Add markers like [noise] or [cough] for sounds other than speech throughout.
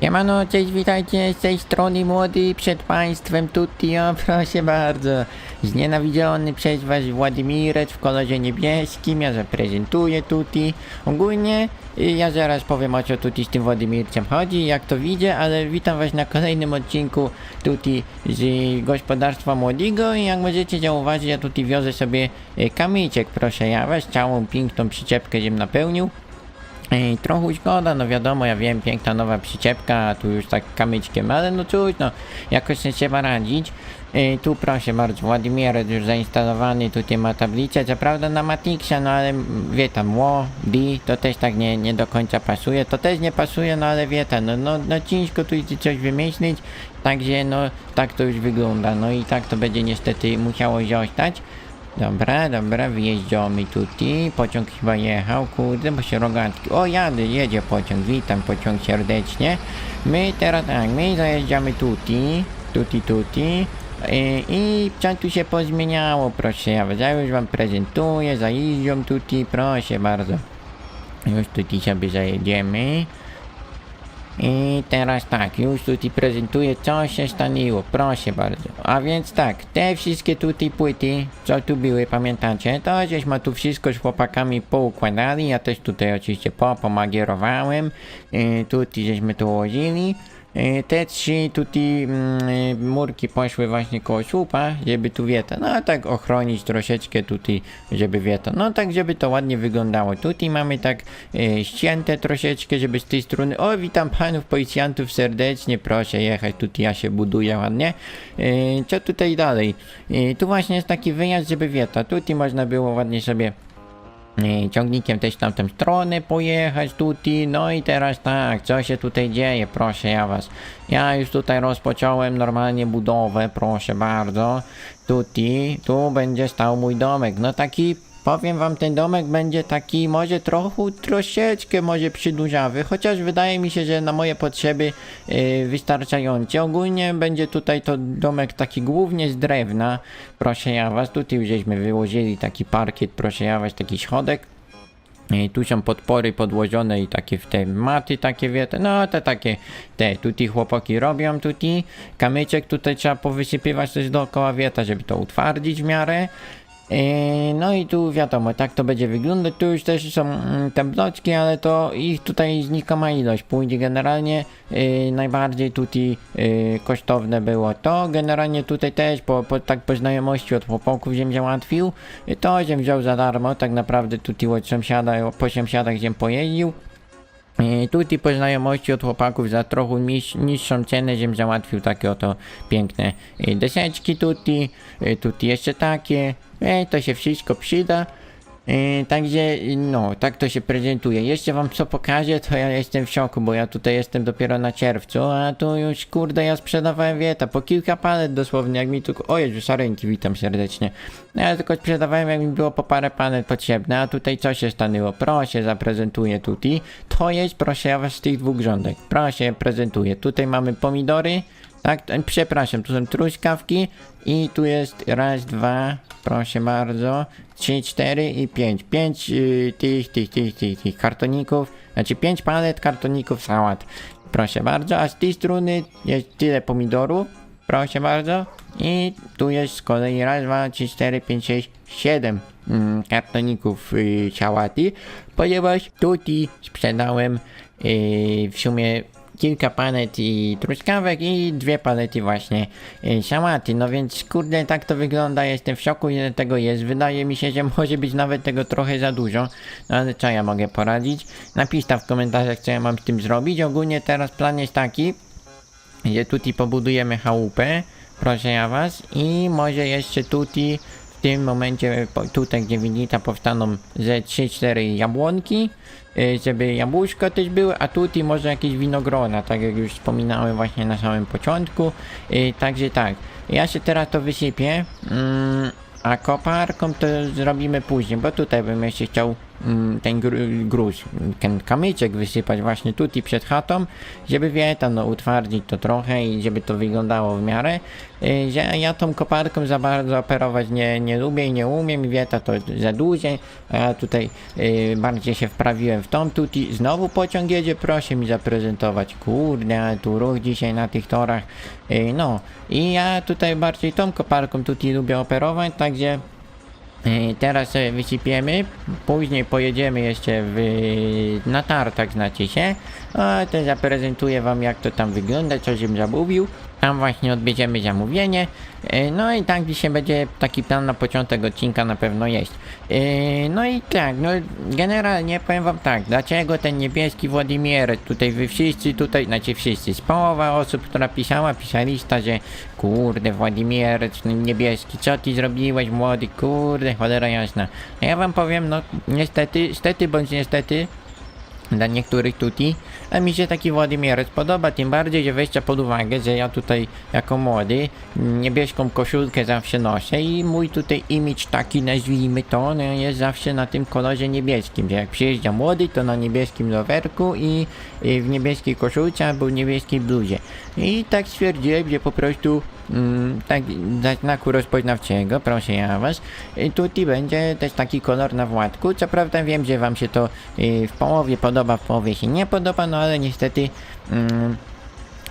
Siemano, cześć, witajcie, z tej strony młody przed państwem Tutti, o proszę bardzo. Znienawidziony przez was Władimirec w kolorze niebieskim, ja zaprezentuję Tutti. Ogólnie y, ja zaraz powiem o co Tutti z tym Władimircem chodzi, jak to widzę, ale witam was na kolejnym odcinku Tutti z gospodarstwa młodego i jak możecie zauważyć, ja tutaj wiozę sobie y, kamyczek, proszę ja was, całą piękną przyczepkę ziem napełnił. Ej, trochę szkoda, no wiadomo, ja wiem, piękna nowa przyczepka, tu już tak kamyczkiem, ale no cóż, no, jakoś się trzeba radzić. Ej, tu proszę bardzo, Władimir już zainstalowany, tutaj ma tablicę, co prawda na Matixie, no ale wie tam, ło, di, to też tak nie, nie do końca pasuje, to też nie pasuje, no ale wie tam, no, no, no ciężko tu coś wymyślić, także no, tak to już wygląda, no i tak to będzie niestety musiało zostać. Dobra, dobra, wyjeżdżamy tutaj. Pociąg chyba jechał, kurde, bo się rogatki. O, jadę, jedzie pociąg, witam pociąg serdecznie. My teraz tak, my zajeżdżamy tutaj, tutaj, tutaj. I, I co tu się pozmieniało, proszę, ja już wam prezentuję, zajeżdżam tutaj, proszę bardzo. Już tutaj sobie zajedziemy. I teraz tak, już tutaj prezentuję co się stanęło, proszę bardzo. A więc tak, te wszystkie tutaj płyty, co tu były, pamiętacie, to żeśmy tu wszystko z chłopakami poukładali, ja też tutaj oczywiście popomagierowałem, yy, tutaj żeśmy to ułożyli. Yy, Te trzy tutaj mm, yy, murki poszły właśnie koło słupa, żeby tu wieta, no tak ochronić troszeczkę tutaj, żeby wieta, no tak żeby to ładnie wyglądało. Tutaj mamy tak yy, ścięte troszeczkę, żeby z tej strony, o witam panów policjantów serdecznie, proszę jechać, tutaj ja się buduję ładnie. Co tutaj dalej? Tu właśnie jest taki wyjazd, żeby wieta, tutaj można było ładnie sobie ciągnikiem też tam tę stronę pojechać tutaj, no i teraz tak, co się tutaj dzieje, proszę ja was. Ja już tutaj rozpocząłem normalnie budowę, proszę bardzo. Tutaj, tu będzie stał mój domek, no taki, powiem wam, ten domek będzie taki może trochę, troszeczkę może przydłużawy, chociaż wydaje mi się, że na moje potrzeby yy, wystarczający. Ogólnie będzie tutaj to domek taki głównie z drewna, proszę ja was, tutaj już żeśmy wyłożyli taki parkiet, proszę ja was, taki schodek. I tu są podpory podłożone i takie w te maty takie wiete, no te takie, te tutaj chłopaki robią tutaj, kamyczek tutaj trzeba powysypywać też dookoła wieta, żeby to utwardzić w miarę. Yy, No i tu wiadomo, tak to będzie wyglądać. Tu już też są mm, te bloczki, ale to ich tutaj znikoma ilość. Pójdzie generalnie yy, najbardziej tutaj yy, kosztowne było to. Generalnie tutaj też po, po tak po znajomości od chłopaków ziem załatwił. To ziem wziął za darmo, tak naprawdę tutaj od sąsiada, po sąsiadach ziem pojeździł. I tutaj po znajomości od chłopaków za trochę niż, niższą cenę ziem załatwił takie oto piękne y, deseczki tutaj, y, tutaj jeszcze takie, Ej, to się wszystko przyda. Y, Także no, tak to się prezentuje. Jeszcze wam co pokażę, to ja jestem w szoku, bo ja tutaj jestem dopiero na czerwcu, a tu już kurde ja sprzedawałem wieta, po kilka palet dosłownie, jak mi tu... O Jezu, witam serdecznie. Ja tylko sprzedawałem jak mi było po parę palet potrzebne, a tutaj co się stanęło? Proszę, zaprezentuję tutaj. To jest, proszę ja was z tych dwóch rządek. Proszę, prezentuję. Tutaj mamy pomidory, tak, e, przepraszam, tu są truskawki i tu jest raz, dwa, proszę bardzo, trzy, cztery i pięć. Pięć y, tych, tych, tych, tych, tych kartoników, znaczy pięć palet kartoników sałat. Proszę bardzo, a z tej strony jest tyle pomidorów, proszę bardzo. I tu jest z kolei raz, dwa, trzy, cztery, pięć, sześć, siedem mm, kartoników y, sałaty, ponieważ tutaj sprzedałem y, w sumie kilka palet i truskawek i dwie palety właśnie y. No więc kurde, tak to wygląda. Jestem w szoku, ile tego jest. Wydaje mi się, że może być nawet tego trochę za dużo. No ale co ja mogę poradzić? Napiszcie w komentarzach, co ja mam z tym zrobić. Ogólnie teraz plan jest taki, że tutaj pobudujemy chałupę, proszę ja was, i może jeszcze tutaj w tym momencie, tutaj gdzie widzicie, powstaną ze 3-4 jabłonki, y, żeby jabłuszko też były, a tutaj może jakieś winogrona, tak jak już wspominałem właśnie na samym początku. Y, Także tak, ja się teraz to wysypię, mm, a koparką to zrobimy później, bo tutaj bym jeszcze chciał ten gr- gruz, ten kamyczek wysypać właśnie tutaj przed chatą, żeby wie tam no utwardzić to trochę i żeby to wyglądało w miarę, y, że ja tą koparką za bardzo operować nie, nie lubię i nie umiem i wie to, za duże, a ja tutaj y, bardziej się wprawiłem w tą tutaj, znowu pociąg jedzie, proszę mi zaprezentować, kurde, tu ruch dzisiaj na tych torach, y, no i ja tutaj bardziej tą koparką tutaj lubię operować, także Teraz sobie wysypiemy, później pojedziemy jeszcze w, na tartak, znacie się. A to zaprezentuję wam jak to tam wygląda, co żebym zamówił. Tam właśnie odbierzemy zamówienie. E, No i tak dzisiaj będzie taki plan na początek odcinka na pewno jest. E, No i tak, no generalnie powiem wam tak, dlaczego ten niebieski Władimir, tutaj wy wszyscy tutaj, znaczy wszyscy, z połowa osób, która pisała, pisaliście, że kurde Władimir niebieski, co ty zrobiłeś młody, kurde, cholera jasna. A ja wam powiem, no niestety, stety bądź niestety, dla niektórych tutaj, a mi się taki Władimierec podoba, tym bardziej, że weźcie pod uwagę, że ja tutaj jako młody niebieską koszulkę zawsze noszę i mój tutaj image taki nazwijmy to, no, jest zawsze na tym kolorze niebieskim, że jak przyjeżdża młody, to na niebieskim rowerku i, i w niebieskiej koszulce albo w niebieskiej bluzie. I tak stwierdziłem, że po prostu mm, tak dla znaku rozpoznawczego, proszę ja was, y, tutaj będzie też taki kolor na Władku, co prawda wiem, że wam się to y, w połowie podoba, w połowie się nie podoba, no ale niestety mm,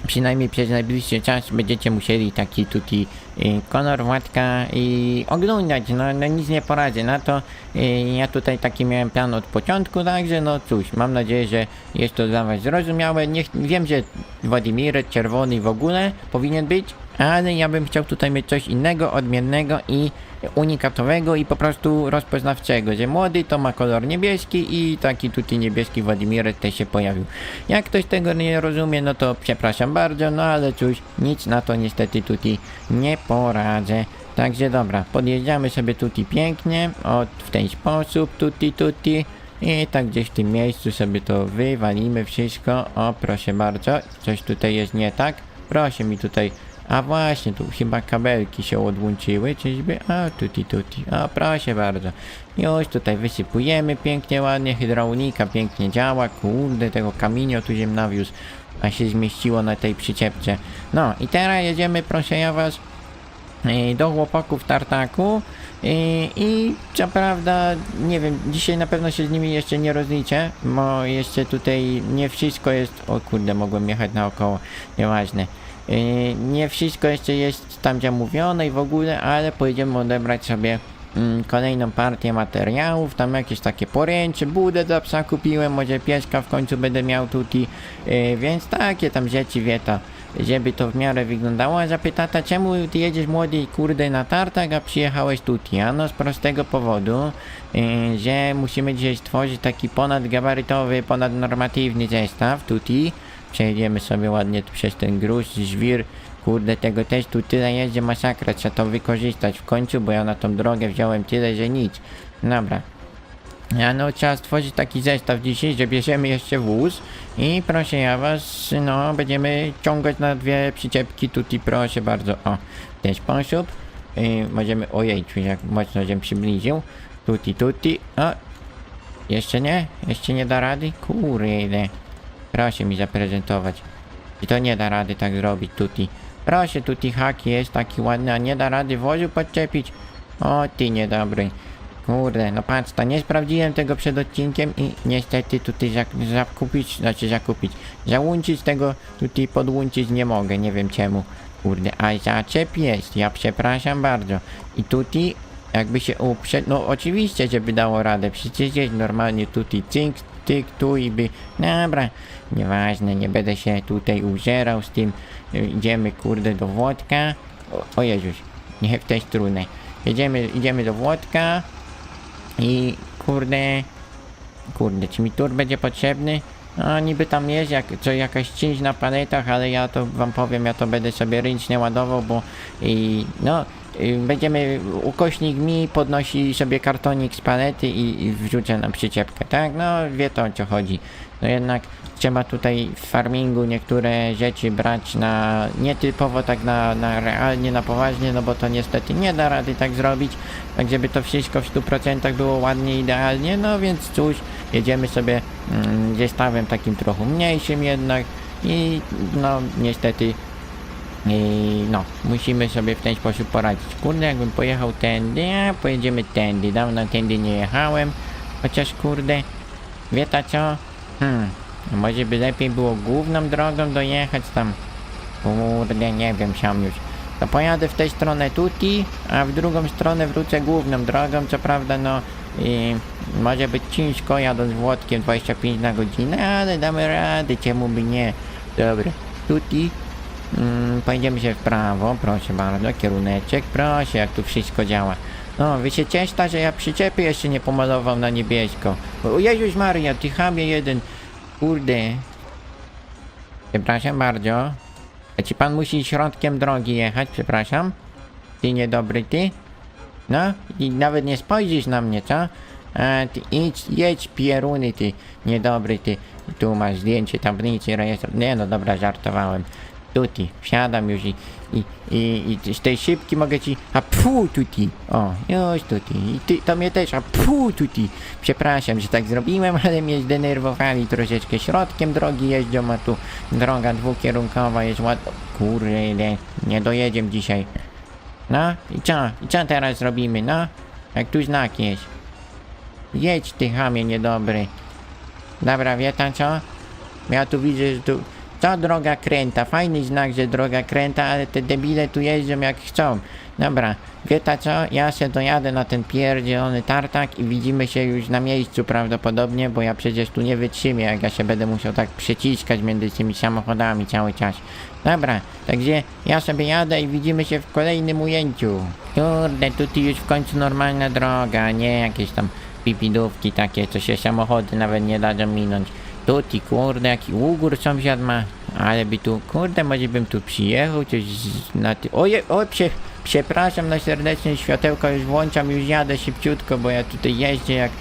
przynajmniej przez najbliższy czas będziecie musieli taki tutaj y, kolor Władka i oglądać, no, no nic nie poradzę na to, y, ja tutaj taki miałem plan od początku, także no cóż, mam nadzieję, że jest to dla was zrozumiałe, Niech, wiem, że Władimir czerwony w ogóle powinien być, ale ja bym chciał tutaj mieć coś innego, odmiennego i unikatowego i po prostu rozpoznawczego, że młody to ma kolor niebieski i taki tutaj niebieski Władimir też się pojawił. Jak ktoś tego nie rozumie, no to przepraszam bardzo, no ale cóż, nic na to niestety tutaj nie poradzę. Także dobra, podjeżdżamy sobie tutaj pięknie, od, w ten sposób, tutti tutti. I tak gdzieś w tym miejscu sobie to wywalimy wszystko. O, proszę bardzo, coś tutaj jest nie tak. Proszę mi tutaj a właśnie, tu chyba kabelki się odłączyły, czyżby? A, tuti tuti. O, proszę bardzo. Już tutaj wysypujemy pięknie, ładnie, hydraulika pięknie działa. Kurde, tego kamienia tu ziem nawiózł, a się zmieściło na tej przyczepce. No i teraz jedziemy, proszę ja was, e, do chłopaków tartaku i, i co prawda, nie wiem, dzisiaj na pewno się z nimi jeszcze nie rozliczę, bo jeszcze tutaj nie wszystko jest, o kurde, mogłem jechać naokoło, nieważne. Yy, nie wszystko jeszcze jest tam zamówione i w ogóle, ale pojedziemy odebrać sobie mm, kolejną partię materiałów, tam jakieś takie poręcze, budę dla psa kupiłem, może pieska w końcu będę miał tutaj, yy, więc takie tam rzeczy wie to, żeby to w miarę wyglądało, a zapytata czemu ty jedziesz młody kurde na tartak, a przyjechałeś tutaj, a no z prostego powodu, yy, że musimy dzisiaj stworzyć taki ponadgabarytowy, ponadnormatywny zestaw tutaj, Przejdziemy sobie ładnie tu przez ten gruz, żwir. Kurde, tego też tu tyle jest, że masakra. Trzeba to wykorzystać w końcu, bo ja na tą drogę wziąłem tyle, że nic. Dobra. Ja no, trzeba stworzyć taki zestaw dzisiaj, że bierzemy jeszcze wóz i proszę ja was, no, będziemy ciągać na dwie przyczepki tutaj, proszę bardzo, o, w ten sposób. I możemy, ojej, czuć jak mocno się przybliżył. Tuti, tuti, o, jeszcze nie? Jeszcze nie da rady? Kurde. Proszę mi zaprezentować. I to nie da rady tak zrobić tuti. Proszę, tuti haki jest taki ładny, a nie da rady wozu podczepić. O ty niedobry. Kurde, no patrz, to nie sprawdziłem tego przed odcinkiem i niestety tutaj zak- zakupić, znaczy zakupić, załączyć tego tutaj podłączyć nie mogę, nie wiem czemu. Kurde, a zaczep jest, ja przepraszam bardzo. I tutaj jakby się uprzeć, no oczywiście, żeby dało radę, przecież jest normalnie tutaj cynk, tyk, tu i by, dobra, nieważne, nie będę się tutaj użerał z tym, idziemy kurde do Włodka, o, o Jezus, nie w tej strunę, jedziemy, idziemy do Włodka i kurde, kurde, czy mi tur będzie potrzebny? No niby tam jest jak, co jakaś czynsz na paletach, ale ja to wam powiem, ja to będę sobie ręcznie ładował, bo i no będziemy, ukośnik mi podnosi sobie kartonik z palety i, i wrzucę na przyczepkę, tak? No wie to o co chodzi. no jednak trzeba tutaj w farmingu niektóre rzeczy brać na nietypowo tak na, na realnie, na poważnie, no bo to niestety nie da rady tak zrobić, tak żeby to wszystko w 100% było ładnie, idealnie, no więc cóż, jedziemy sobie mm, zestawem takim trochę mniejszym jednak i no niestety i no, musimy sobie w ten sposób poradzić. Kurde, jakbym pojechał tędy, a pojedziemy tędy. Dawno tędy nie jechałem. Chociaż kurde, wie ta co? Hmm, może by lepiej było główną drogą dojechać tam. Kurde, nie wiem sam już. To pojadę w tę stronę tuti, a w drugą stronę wrócę główną drogą. Co prawda, no, i może być ciężko jadąc Włodkiem 25 na godzinę, ale damy radę, czemu by nie. Dobra, tuti, Mm, pojedziemy się w prawo, proszę bardzo, kieruneczek, proszę, jak tu wszystko działa. No, wy się cieszta, że ja przyczepy jeszcze nie pomalował na niebiesko. O Jezus Maria, ty chamie jeden. Kurde. Przepraszam bardzo. A pan musi środkiem drogi jechać, przepraszam? Ty niedobry ty? No, i nawet nie spojrzysz na mnie, co? A ty idź, jedź pieruny ty, niedobry ty. Tu masz zdjęcie tablicy rejestracji. Nie no dobra, żartowałem. Tuti, wsiadam już i, i, i, i z tej szybki mogę ci... A pu tuti! O, już tuti. I ty, to mnie też, a pu tuti! Przepraszam, że tak zrobiłem, ale mnie zdenerwowali troszeczkę. Środkiem drogi jeżdżą, a tu droga dwukierunkowa jest ład... Kurde, nie dojedziemy dzisiaj. No, i co? I co teraz zrobimy, no? Jak tu znak jest. Jedź ty chamie niedobry. Dobra, wie pan co? Ja tu widzę, że tu... Co droga kręta? Fajny znak, że droga kręta, ale te debile tu jeżdżą jak chcą. Dobra, wie ta co? Ja się dojadę na ten pierdzielony tartak i widzimy się już na miejscu prawdopodobnie, bo ja przecież tu nie wytrzymię, jak ja się będę musiał tak przeciskać między tymi samochodami cały czas. Dobra, także ja sobie jadę i widzimy się w kolejnym ujęciu. Kurde, tutaj już w końcu normalna droga, nie jakieś tam pipidówki takie, co się samochody nawet nie dadzą minąć. Tuti, kurde, jaki ugór sąsiad ma. Ale by tu, kurde, może bym tu przyjechał, coś na ty... Oje, o, prze, przepraszam na serdecznie, światełka już włączam, już jadę szybciutko, bo ja tutaj jeździę jak...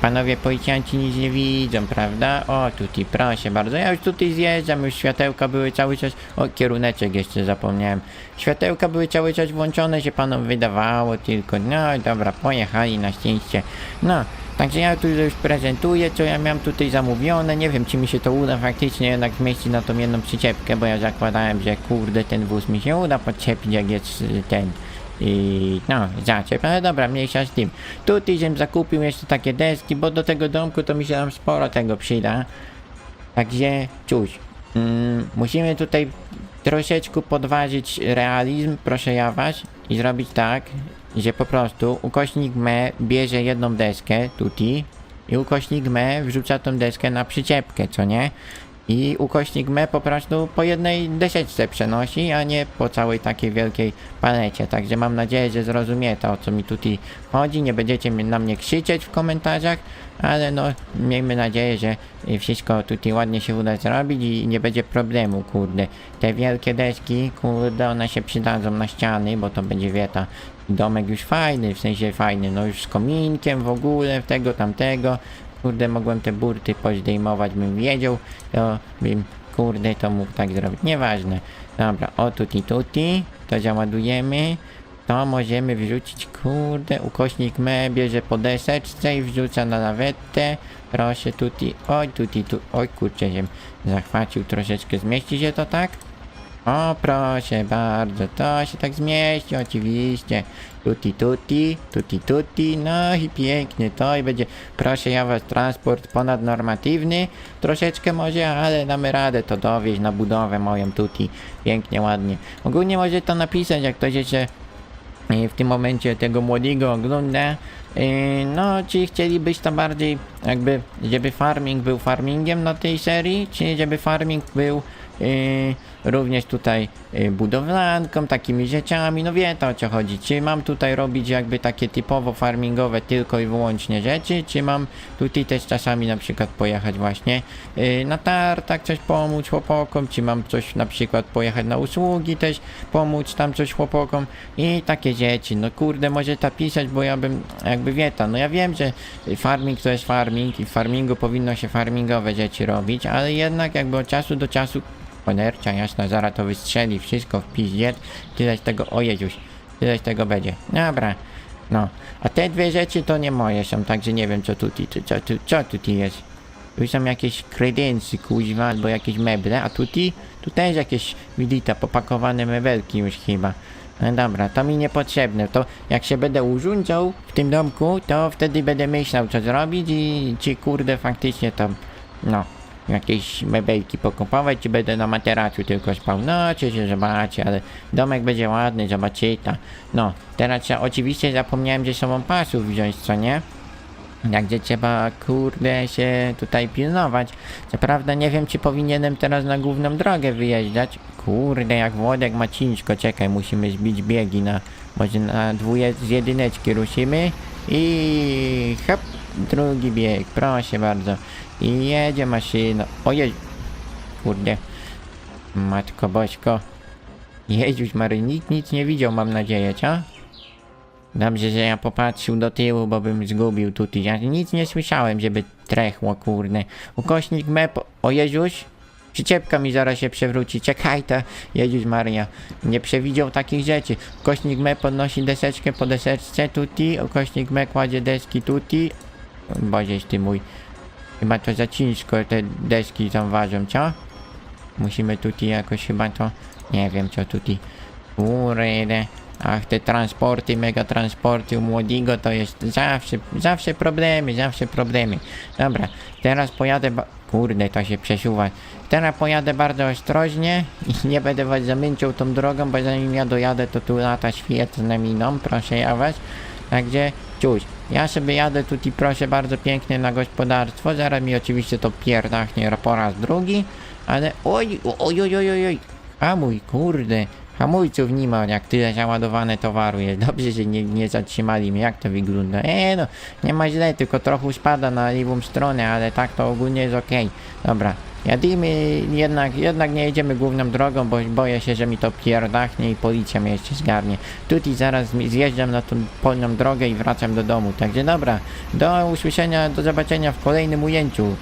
Panowie policjanci nic nie widzą, prawda? O, tutaj, proszę bardzo. Ja już tutaj zjeżdżam, już światełka były cały czas... O, kieruneczek jeszcze zapomniałem. Światełka były cały czas włączone, się panom wydawało tylko. No, dobra, pojechali na szczęście. No, Także ja tu już prezentuję, co ja miałem tutaj zamówione. Nie wiem, czy mi się to uda faktycznie jednak zmieścić na tą jedną przyczepkę, bo ja zakładałem, że kurde, ten wóz mi się uda podczepić, jak jest y, ten. I no, zaczep, ale dobra, mniejsza z tym. Tutaj żem zakupił jeszcze takie deski, bo do tego domku to mi się tam sporo tego przyda. Także cóż, mm, musimy tutaj troszeczkę podważyć realizm, proszę ja was, i zrobić tak, że po prostu ukośnik me bierze jedną deskę, tuti, i ukośnik me wrzuca tą deskę na przyczepkę, co nie? I ukośnik me po prostu po jednej deseczce przenosi, a nie po całej takiej wielkiej palecie. Także mam nadzieję, że zrozumiecie o co mi tutaj chodzi. Nie będziecie na mnie krzyczeć w komentarzach, ale no miejmy nadzieję, że wszystko tutaj ładnie się uda zrobić i nie będzie problemu, kurde. Te wielkie deski, kurde, one się przydadzą na ściany, bo to będzie wieta. Domek już fajny, w sensie fajny, no już z kominkiem w ogóle, tego, tamtego. Kurde, mogłem te burty pozdejmować, bym wiedział, to bym, kurde, to mógł tak zrobić. Nieważne. Dobra, o tuti tuti, to załadujemy. To możemy wrzucić, kurde, ukośnik me bierze po deseczce i wrzuca na lawetę. Proszę tuti, oj tuti tu, oj kurczę, się zachwacił troszeczkę. Zmieści się to tak? O, proszę bardzo, to się tak zmieści, oczywiście. Tutti, tutti, tutti, tutti, no i pięknie, to i będzie, proszę ja was, transport ponadnormatywny, troszeczkę może, ale damy radę to dowieźć na budowę moją tutti, pięknie, ładnie. Ogólnie może to napisać, jak ktoś jeszcze e, w tym momencie tego młodego ogląda, e, no, czy chcielibyście bardziej jakby, żeby farming był farmingiem na tej serii, czy żeby farming był Yy, również tutaj yy, budowlanką, takimi rzeczami, no wie to o co chodzi. Czy mam tutaj robić jakby takie typowo farmingowe tylko i wyłącznie rzeczy, czy mam tutaj też czasami na przykład pojechać właśnie yy, na tartak coś pomóc chłopakom, czy mam coś na przykład pojechać na usługi też pomóc tam coś chłopakom i takie rzeczy. No kurde, może ta pisać, bo ja bym jakby wie to, no ja wiem, że farming to jest farming i w farmingu powinno się farmingowe rzeczy robić, ale jednak jakby od czasu do czasu Cholercia jasna, zaraz to wystrzeli wszystko w pizdziet. Tyle tego, o Jezuś, tyle tego będzie. Dobra, no. A te dwie rzeczy to nie moje są, także nie wiem co tutaj, co, co, co tutaj jest. Tu są jakieś kredensy, kuźwa, albo jakieś meble, a tutaj, tu też jakieś, widzita, popakowane mebelki już chyba. No dobra, to mi niepotrzebne. To jak się będę urządzał w tym domku, to wtedy będę myślał co zrobić i czy kurde faktycznie to, no, jakieś mebelki pokupować, czy będę na materacu tylko spał. No, czy się zobaczy, ale domek będzie ładny, zobaczyta. No, teraz ja oczywiście zapomniałem, że sobą pasów wziąć, co nie? Także trzeba, kurde, się tutaj pilnować. Co prawda nie wiem, czy powinienem teraz na główną drogę wyjeżdżać. Kurde, jak Włodek ma ciężko, czekaj, musimy zbić biegi na, może na dwóje z jedyneczki ruszymy. I hop, drugi bieg, proszę bardzo. I jedzie maszyna. Ojej, kurde. Matko Bośko. Jeździć Mary, nikt nic nie widział, mam nadzieję, co? Dobrze, że ja popatrzył do tyłu, bo bym zgubił tutaj. Ja nic nie słyszałem, żeby trechło, kurde. Ukośnik mep... O Jezuś? Przyczepka mi zaraz się przewróci. Czekaj to. Jezus Maria. Nie przewidział takich rzeczy. Ukośnik me podnosi deseczkę po deseczce tuti. Ukośnik me kładzie deski tuti. Bożeś ty mój. Chyba to za ciężko te deski tam ważą, co? Musimy tutaj jakoś chyba to... Nie wiem co tutaj... Kurde... Ach, te transporty, mega transporty u młodego to jest zawsze, zawsze problemy, zawsze problemy. Dobra, teraz pojadę, kurde, to się przesuwa. Teraz pojadę bardzo ostrożnie i [laughs] nie będę was zamęczał tą drogą, bo zanim ja dojadę, to tu lata świetne miną, proszę ja was. Także, cóż, ja sobie jadę tutaj, proszę bardzo, pięknie na gospodarstwo, zaraz mi oczywiście to pierdachnie po raz drugi, ale oj, oj, oj, oj, oj, oj, a mój kurde, Hamulców nie ma, jak tyle załadowane towaru jest. Dobrze, że nie, nie zatrzymali mnie. Jak to wygląda? Eee, no, nie ma źle, tylko trochę spada na lewą stronę, ale tak to ogólnie jest okej. Dobra, jadymy, jednak, jednak nie jedziemy główną drogą, bo boję się, że mi to pierdachnie i policja mnie jeszcze zgarnie. Tutaj zaraz zjeżdżam na tą polną drogę i wracam do domu. Także dobra, do usłyszenia, do zobaczenia w kolejnym ujęciu.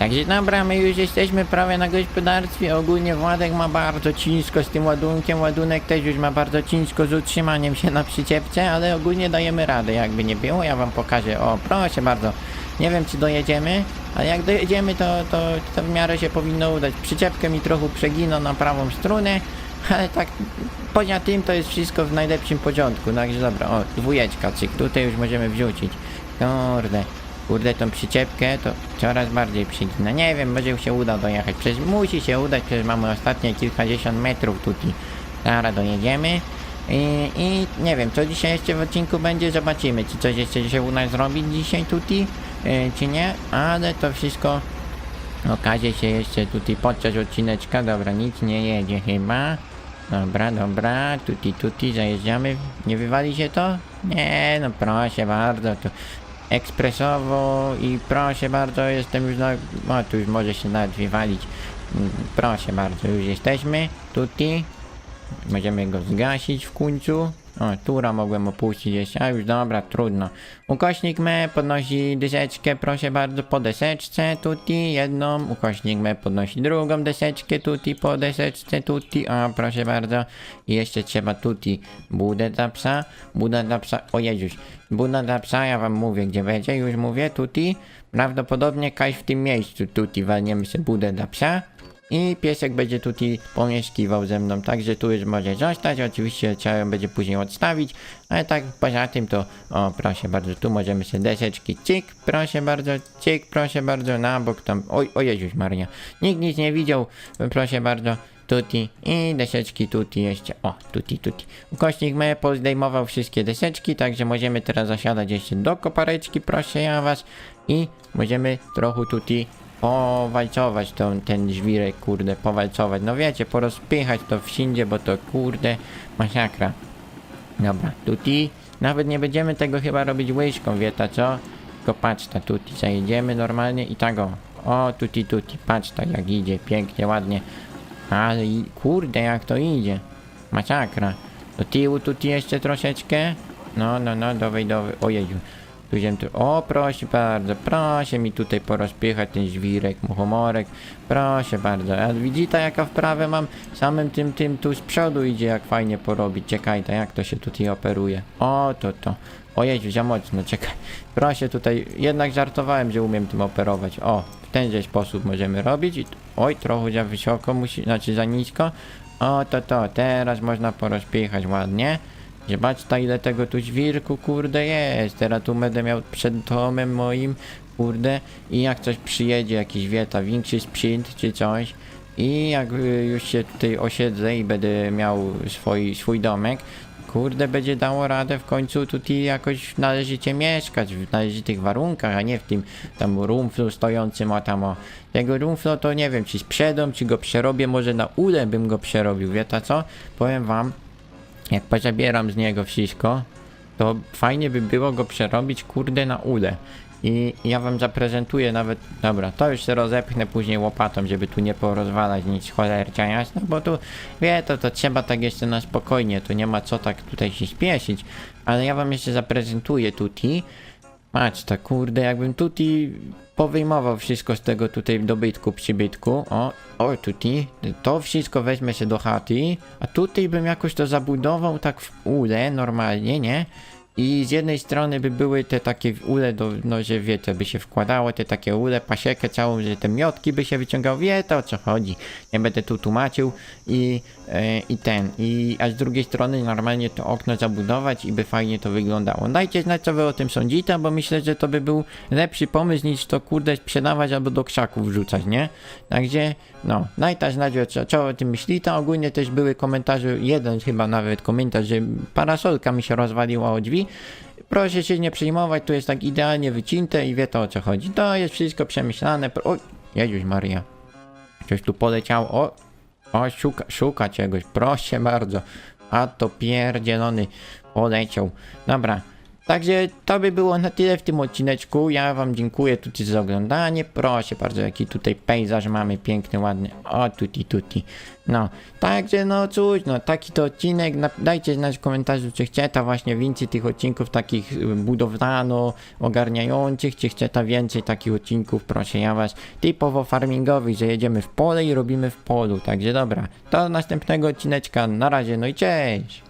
Także dobra, my już jesteśmy prawie na gospodarstwie. Ogólnie Władek ma bardzo ciężko z tym ładunkiem. Ładunek też już ma bardzo ciężko z utrzymaniem się na przyczepce, ale ogólnie dajemy radę. Jakby nie było, ja wam pokażę. O, proszę bardzo. Nie wiem, czy dojedziemy, ale jak dojedziemy, to, to, to w miarę się powinno udać. Przyczepkę mi trochę przegina na prawą stronę, ale tak poza tym to jest wszystko w najlepszym porządku. Także dobra, o, dwójeczka, cyk, tutaj już możemy wrzucić. Kurde. Kurde, tą przyczepkę to coraz bardziej przygina. Nie wiem, może się uda dojechać. Przecież musi się udać, przecież mamy ostatnie kilkadziesiąt metrów tutaj. Zaraz dojedziemy. I, I nie wiem, co dzisiaj jeszcze w odcinku będzie, zobaczymy. Czy coś jeszcze się uda zrobić dzisiaj tutaj, czy nie. Ale to wszystko okaże się jeszcze tutaj podczas odcineczka. Dobra, nic nie jedzie chyba. Dobra, dobra, tuti, tuti, zajeżdżamy. Nie wywali się to? Nie, no proszę bardzo, to ekspresowo i proszę bardzo, jestem już na... O, tu już może się nawet wywalić. Mm, Proszę bardzo, już jesteśmy. Tuti. Możemy go zgasić w końcu. O, tura mogłem opuścić jeszcze, a już dobra, trudno. Ukośnik me podnosi deseczkę, proszę bardzo, po deseczce, tuti, jedną. Ukośnik me podnosi drugą deseczkę, tuti, po deseczce, tuti. O, proszę bardzo. I jeszcze trzeba tuti budę dla psa. Buda dla psa, o Jezus. Buda dla psa, ja wam mówię, gdzie będzie, już mówię, tuti. Prawdopodobnie kaś w tym miejscu, tuti, walniemy sobie budę dla psa. I piesek będzie tutaj pomieszkiwał ze mną, także tu już może zostać. Oczywiście trzeba będzie później odstawić, ale tak poza tym to, o proszę bardzo, tu możemy sobie deseczki, cyk, proszę bardzo, cyk, proszę bardzo, na bok tam, oj, o Jezus Maria, nikt nic nie widział, proszę bardzo, tuti i deseczki tuti jeszcze, o, tuti, tuti. Ukośnik me pozdejmował wszystkie deseczki, także możemy teraz zasiadać jeszcze do kopareczki, proszę ja was i możemy trochę tuti powalcować ten, ten żwirek, kurde, powalcować. No wiecie, porozpychać to wszędzie, bo to kurde masakra. Dobra, tuti. Nawet nie będziemy tego chyba robić łyżką, wieta co? Tylko patrz ta tuti, zajedziemy normalnie i tak o. O, tuti tuti, patrz ta jak idzie, pięknie, ładnie. Ale kurde jak to idzie. Masakra. Do tyłu tuti jeszcze troszeczkę. No, no, no, dowej, dowej. Ojeju. Tu ziem tu. O, proszę bardzo, proszę mi tutaj porozpychać ten żwirek, muchomorek. Proszę bardzo. A widzicie jaka wprawę mam? Samym tym, tym tu z przodu idzie jak fajnie porobić. Czekaj, to jak to się tutaj operuje. O, to, to. Ojej, za mocno, czekaj. Proszę tutaj, jednak żartowałem, że umiem tym operować. O, w tenże sposób możemy robić. I, oj, trochę za wysoko musi, znaczy za nisko. O, to, to, teraz można porozpychać ładnie. Zobaczcie ile tego tu żwirku kurde jest. Teraz tu będę miał przed domem moim kurde i jak coś przyjedzie, jakiś wieta, większy sprzęt czy coś i jak y, już się tutaj osiedzę i będę miał swój, swój domek, kurde będzie dało radę w końcu tutaj jakoś należycie mieszkać w należytych warunkach, a nie w tym tam rumflu stojącym o tam o. Tego rumflu to nie wiem czy sprzedam, czy go przerobię, może na ule bym go przerobił, wieta co? Powiem wam, jak pozabieram z niego wszystko, to fajnie by było go przerobić, kurde, na ule. I ja wam zaprezentuję nawet, dobra, to już rozepchnę później łopatą, żeby tu nie porozwalać nic cholercia jasno, bo tu, wie, to, to trzeba tak jeszcze na spokojnie, to nie ma co tak tutaj się spieszyć, ale ja wam jeszcze zaprezentuję tuti. Patrz, to kurde, jakbym tuti powyjmował wszystko z tego tutaj dobytku, przybytku, o, o tuti, to wszystko weźmie się do chaty, a tutaj bym jakoś to zabudował tak w ule, normalnie, nie? I z jednej strony by były te takie ule, do, no że wiecie, by się wkładało te takie ule, pasiekę całą, że te miotki by się wyciągało, wiecie o co chodzi. Nie będę tu tłumaczył i, e, i ten, i a z drugiej strony normalnie to okno zabudować i by fajnie to wyglądało. Dajcie znać co wy o tym sądzicie, bo myślę, że to by był lepszy pomysł niż to kurde sprzedawać albo do krzaków wrzucać, nie? Także, no, dajcie znać co, co o tym myślicie. Ogólnie też były komentarze, jeden chyba nawet komentarz, że parasolka mi się rozwaliła o drzwi. Proszę się nie przejmować, tu jest tak idealnie wycinte i wie to o co chodzi. To jest wszystko przemyślane. Oj, Jezus Maria. Coś tu poleciało. O, o szuka, szuka czegoś, proszę bardzo. A to pierdzielony poleciał. Dobra. Także to by było na tyle w tym odcineczku. Ja wam dziękuję tutaj za oglądanie. Proszę bardzo, jaki tutaj pejzaż mamy piękny, ładny. O, tuti, tuti. No, także no cóż, no taki to odcinek. Dajcie znać w komentarzu, czy chcecie właśnie więcej tych odcinków takich y, budowlano ogarniających, czy chcecie więcej takich odcinków, proszę ja was, typowo farmingowych, że jedziemy w pole i robimy w polu. Także dobra, do następnego odcineczka. Na razie, no i cześć!